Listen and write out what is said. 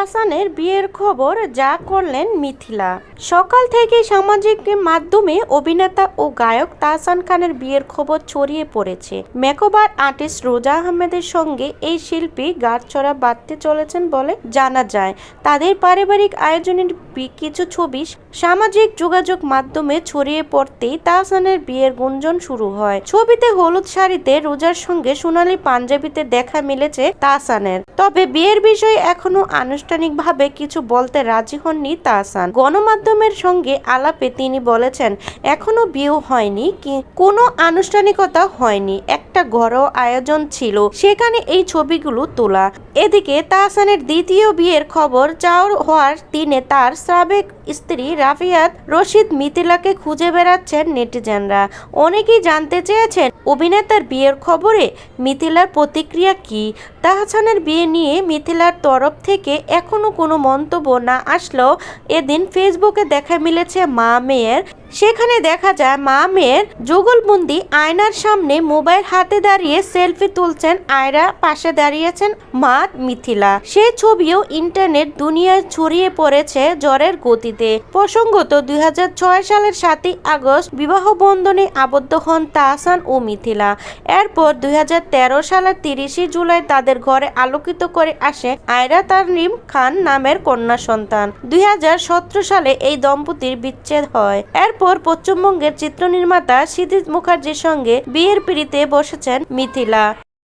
তাহসানের বিয়ের খবর যা করলেন মিথিলা। সকাল থেকে সামাজিক মাধ্যমে অভিনেতা ও গায়ক তাহসান খানের বিয়ের খবর ছড়িয়ে পড়েছে। মেকোবার আর্টিস্ট রোজা আহমেদের সঙ্গে এই শিল্পী গাঁটছড়া বাঁধতে চলেছেন বলে জানা যায়। তাদের পারিবারিক আয়োজনের কিছু ছবি সামাজিক যোগাযোগ মাধ্যমে ছড়িয়ে পড়তেই তাহসানের বিয়ের গুঞ্জন শুরু হয়। ছবিতে হলুদ শাড়িতে রোজার সঙ্গে সোনালী পাঞ্জাবিতে দেখা মিলেছে তাহসানের। তবে বিয়ের বিষয়ে এখনও আনুষ্ঠানিকভাবে কিছু বলতে রাজি হননি তাহসান। গণমাধ্যমের সঙ্গে আলাপে তিনি বলেছেন, এখনও বিয়ে হয়নি কোনো আনুষ্ঠানিকতা হয়নি, একটা ঘরোয়া আয়োজন ছিল, সেখানে এই ছবিগুলো তোলা। এদিকে তাহসানের দ্বিতীয় বিয়ের খবর চাওর হওয়ার দিনে তার সাবেক স্ত্রী রাফিয়াত রশিদ মিথিলাকে খুঁজে বেড়াচ্ছেন নেটিজেনরা। অনেকেই জানতে চেয়েছেন, অভিনেতার বিয়ের খবরে মিথিলার প্রতিক্রিয়া কি? তাহসানের বিয়ে নিয়ে মিথিলার তরফ থেকে এখনও কোনো মন্তব্য না আসলেও এদিন ফেসবুকে দেখা মিলেছে মা মেয়ের সেখানে দেখা যায় মা মেয়ের যুগলবন্দি আয়নার সামনে মোবাইল হাতে দাঁড়িয়ে সেলফি তুলছেন আয়রা, পাশে দাঁড়িয়েছেন মা মিথিলা। সে ছবিও ইন্টারনেট দুনিয়ায় ছড়িয়ে পড়েছে জ্বরের গতিতে। প্রসঙ্গত দুই হাজার ছয় সালের সাতই আগস্ট বিবাহ বন্ধনে আবদ্ধ হন তাহসান ও মিথিলা। এরপর দুই হাজার তেরো সালের তিরিশে জুলাই তাদের ঘরে আলোকিত করে আসে আয়রা তারনিম খান নামের কন্যা সন্তান। দুই হাজার সতেরো সালে এই দম্পতির বিচ্ছেদ হয়। এরপর পশ্চিমবঙ্গের চিত্রনির্মাতা সিদ্ধিত মুখার্জির সঙ্গে বিয়ের পিড়িতে বসেছেন মিথিলা।